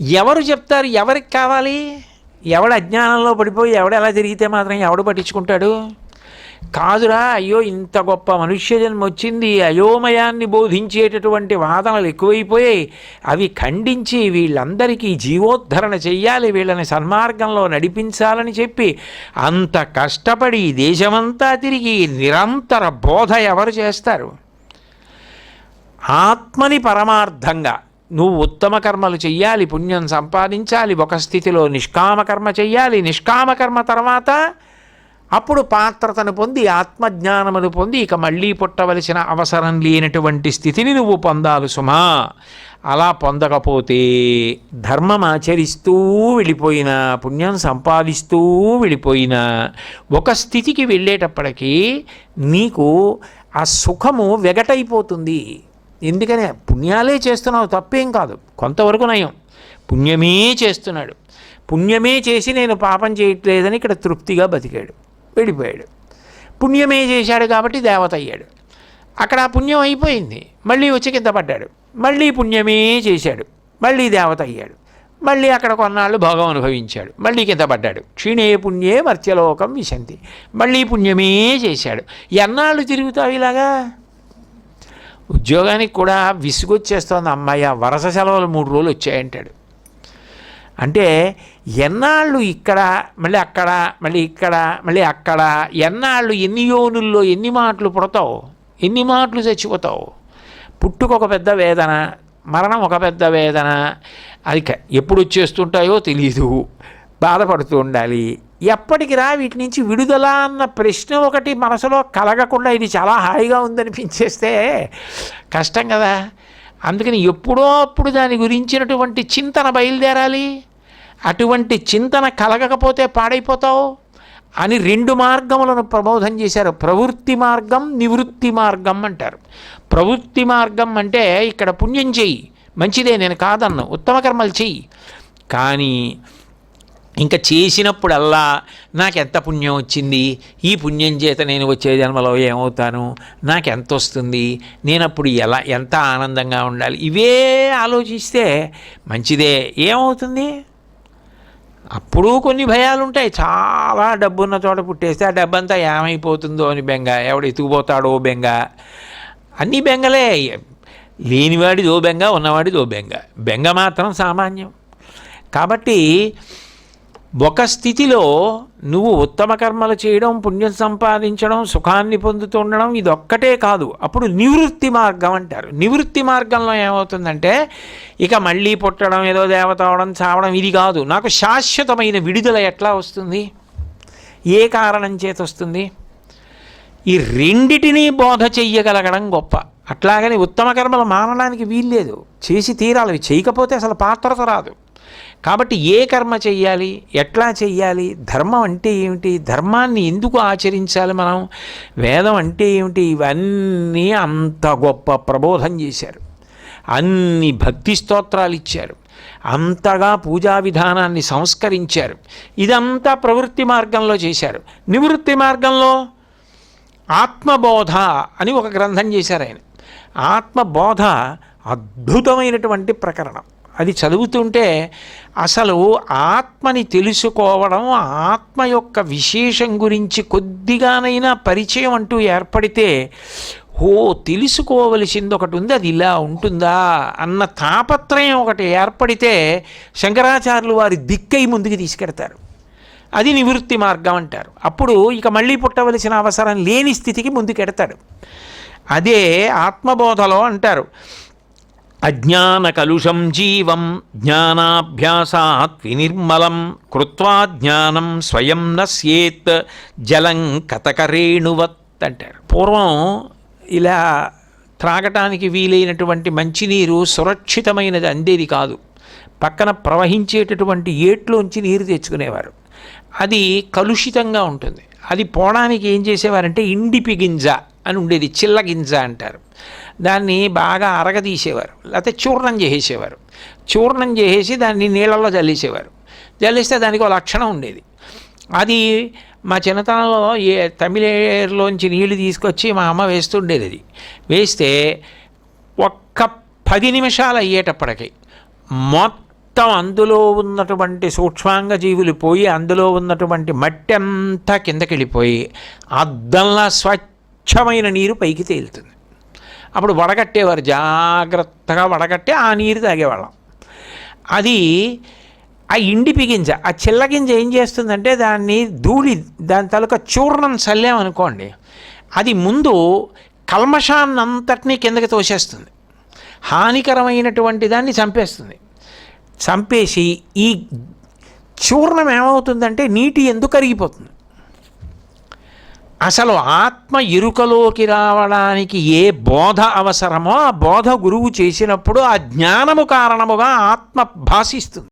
ఎవరు చెప్తారు ఎవరికి కావాలి? ఎవడు అజ్ఞానంలో పడిపోయి ఎవడ ఎలా తిరిగితే మాత్రం ఎవడు పట్టించుకుంటాడు? కాదురా అయ్యో ఇంత గొప్ప మనుష్య జన్మ వచ్చింది అయోమయాన్ని బోధించేటటువంటి వాదనలు ఎక్కువైపోయాయి. అవి ఖండించి వీళ్ళందరికీ జీవోద్ధరణ చెయ్యాలి వీళ్ళని సన్మార్గంలో నడిపించాలని చెప్పి అంత కష్టపడి దేశమంతా తిరిగి నిరంతర బోధ ఎవరు చేస్తారు? ఆత్మని పరమార్థంగా నువ్వు ఉత్తమ కర్మలు చెయ్యాలి పుణ్యం సంపాదించాలి ఒక స్థితిలో నిష్కామ కర్మ చెయ్యాలి నిష్కామ కర్మ తర్వాత అప్పుడు పాత్రతను పొంది ఆత్మజ్ఞానమును పొంది ఇక మళ్ళీ పుట్టవలసిన అవసరం లేనటువంటి స్థితిని నువ్వు పొందాలి సుమా. అలా పొందకపోతే ధర్మం ఆచరిస్తూ వెళ్ళిపోయినా పుణ్యం సంపాదిస్తూ వెళ్ళిపోయినా ఒక స్థితికి వెళ్ళేటప్పటికీ నీకు ఆ సుఖము వెగటైపోతుంది. ఎందుకనే పుణ్యాలే చేస్తున్నావు తప్పేం కాదు. కొంతవరకు నయం. పుణ్యమే చేస్తున్నాడు. పుణ్యమే చేసి నేను పాపం చేయట్లేదని ఇక్కడ తృప్తిగా బతికాడు. వెళ్ళిపోయాడు పుణ్యమే చేశాడు కాబట్టి దేవత అయ్యాడు. అక్కడ ఆ పుణ్యం అయిపోయింది. మళ్ళీ వచ్చి కింద పడ్డాడు. మళ్ళీ పుణ్యమే చేశాడు. మళ్ళీ దేవత అయ్యాడు. మళ్ళీ అక్కడ కొన్నాళ్ళు భోగం అనుభవించాడు. మళ్ళీ కింద పడ్డాడు. క్షీణే పుణ్యే మర్త్యలోకం విశంతి. మళ్ళీ పుణ్యమే చేశాడు. ఎన్నాళ్ళు తిరుగుతావు ఇలాగా? ఉద్యోగానికి కూడా విసుగొచ్చేస్తోంది అమ్మాయి. వరుస సెలవులు మూడు రోజులు వచ్చాయంటాడు అంటే ఎన్నాళ్ళు ఇక్కడ మళ్ళీ అక్కడ మళ్ళీ ఇక్కడ మళ్ళీ అక్కడ ఎన్నాళ్ళు ఎన్ని యోనుల్లో ఎన్ని మాటలు పుడతావు? ఎన్ని మాటలు చచ్చిపోతావు? పుట్టుక ఒక పెద్ద వేదన మరణం ఒక పెద్ద వేదన అది ఎప్పుడు వచ్చేస్తుంటాయో తెలీదు. బాధపడుతూ ఉండాలి. ఎప్పటికి రా వీటి నుంచి విడుదల అన్న ప్రశ్న ఒకటి మనసులో కలగకుండా ఇది చాలా హాయిగా ఉందనిపించేస్తే కష్టం కదా. అందుకని ఎప్పుడో అప్పుడు దాని గురించినటువంటి చింతన బయలుదేరాలి. అటువంటి చింతన కలగకపోతే పాడైపోతావు అని రెండు మార్గములను ప్రబోధం చేశారు. ప్రవృత్తి మార్గం నివృత్తి మార్గం అంటారు. ప్రవృత్తి మార్గం అంటే ఇక్కడ పుణ్యం చెయ్యి మంచిదే నేను కాదన్ను ఉత్తమ కర్మలు చెయ్యి. కానీ ఇంకా చేసినప్పుడల్లా నాకు ఎంత పుణ్యం వచ్చింది? ఈ పుణ్యం చేత నేను వచ్చే జన్మలో ఏమవుతాను? నాకు ఎంత వస్తుంది నేను అప్పుడు ఎలా ఎంత ఆనందంగా ఉండాలి? ఇవే ఆలోచిస్తే మంచిదే. ఏమవుతుంది? అప్పుడు కొన్ని భయాలు ఉంటాయి చాలా డబ్బున్న చోట పుట్టేస్తే ఆ డబ్బంతా ఏమైపోతుందో అని బెంగ. ఎవడు ఎత్తుకుపోతాడో బెంగ. అన్నీ బెంగలే. లేనివాడిదో బెంగ ఉన్నవాడిదో బెంగ. బెంగ మాత్రం సామాన్యం. కాబట్టి ఒక స్థితిలో నువ్వు ఉత్తమ కర్మలు చేయడం పుణ్యం సంపాదించడం సుఖాన్ని పొందుతూ ఉండడం ఇదొక్కటే కాదు. అప్పుడు నివృత్తి మార్గం అంటారు. నివృత్తి మార్గంలో ఏమవుతుందంటే ఇక మళ్ళీ పుట్టడం ఏదో దేవత అవడం చావడం ఇది కాదు. నాకు శాశ్వతమైన విడుదల ఎట్లా వస్తుంది? ఏ కారణం చేత వస్తుంది? ఈ రెండిటినీ బోధ చెయ్యగలగడం గొప్ప. అట్లాగని ఉత్తమ కర్మలు మానడానికి వీల్లేదు. చేసి తీరాలి. అవి చేయకపోతే అసలు పాత్రత రాదు. కాబట్టి ఏ కర్మ చెయ్యాలి? ఎట్లా చెయ్యాలి? ధర్మం అంటే ఏమిటి? ధర్మాన్ని ఎందుకు ఆచరించాలి మనం? వేదం అంటే ఏమిటి? ఇవన్నీ అంత గొప్ప ప్రబోధం చేశారు. అన్ని భక్తి స్తోత్రాలు ఇచ్చారు. అంతగా పూజా విధానాన్ని సంస్కరించారు. ఇదంతా ప్రవృత్తి మార్గంలో చేశారు. నివృత్తి మార్గంలో ఆత్మబోధ అని ఒక గ్రంథం చేశారు ఆయన. ఆత్మబోధ అద్భుతమైనటువంటి ప్రకరణం. అది చదువుతుంటే అసలు ఆత్మని తెలుసుకోవడం ఆత్మ యొక్క విశేషం గురించి కొద్దిగానైనా పరిచయం అంటూ ఏర్పడితే ఓ తెలుసుకోవలసింది ఒకటి ఉంది అది ఇలా ఉంటుందా? అన్న తాపత్రయం ఒకటి ఏర్పడితే శంకరాచార్యులు వారి దిక్కై ముందుకు తీసుకెడతారు. అది నివృత్తి మార్గం అంటారు. అప్పుడు ఇక మళ్ళీ పుట్టవలసిన అవసరం లేని స్థితికి ముందుకెడతాడు అదే ఆత్మబోధలో అంటారు. అజ్ఞాన కలుషం జీవం జ్ఞానాభ్యాసాత్ వినిర్మలం కృత్వా జ్ఞానం స్వయం నస్యేత్ జలం కథకరేణువత్ అంటారు. పూర్వం ఇలా త్రాగటానికి వీలైనటువంటి మంచినీరు సురక్షితమైనది అందేది కాదు. పక్కన ప్రవహించేటటువంటి ఏట్లోంచి నీరు తెచ్చుకునేవారు. అది కలుషితంగా ఉంటుంది. అది పోవడానికి ఏం చేసేవారంటే ఇండిపి గింజ అని ఉండేది చిల్ల గింజ అంటారు. దాన్ని బాగా అరగదీసేవారు లేకపోతే చూర్ణం చేసేవారు చూర్ణం చేసేసి దాన్ని నీళ్ళల్లో చల్లేసేవారు జల్లిస్తే దానికి ఒక లక్షణం ఉండేది. అది మా చిన్నతనంలో ఏ తమిళేరులోంచి నీళ్ళు తీసుకొచ్చి మా అమ్మ వేస్తుండేది అది. వేస్తే ఒక్క పది నిమిషాలు అయ్యేటప్పటికి మొత్తం అందులో ఉన్నటువంటి సూక్ష్మాంగ జీవులు పోయి అందులో ఉన్నటువంటి మట్టి అంతా కిందకి వెళ్ళిపోయి అద్దంలా స్వచ్ఛమైన నీరు పైకి తేలుతుంది. అప్పుడు వడగట్టేవారు జాగ్రత్తగా వడగట్టి ఆ నీరు తాగేవాళ్ళం. అది ఆ ఇండి పిగింజ ఆ చిల్లగింజ ఏం చేస్తుందంటే దాన్ని ధూళి దాని తాలూకా చూర్ణం చల్లామనుకోండి అది ముందు కల్మషాన్నంతటినీ కిందకి తోసేస్తుంది. హానికరమైనటువంటి దాన్ని చంపేస్తుంది. చంపేసి ఈ చూర్ణం ఏమవుతుందంటే నీటి ఎందుకు కరిగిపోతుంది. అసలు ఆత్మ ఎరుకలోకి రావడానికి ఏ బోధ అవసరమో ఆ బోధ గురువు చేసినప్పుడు ఆ జ్ఞానము కారణముగా ఆత్మ భాషిస్తుంది.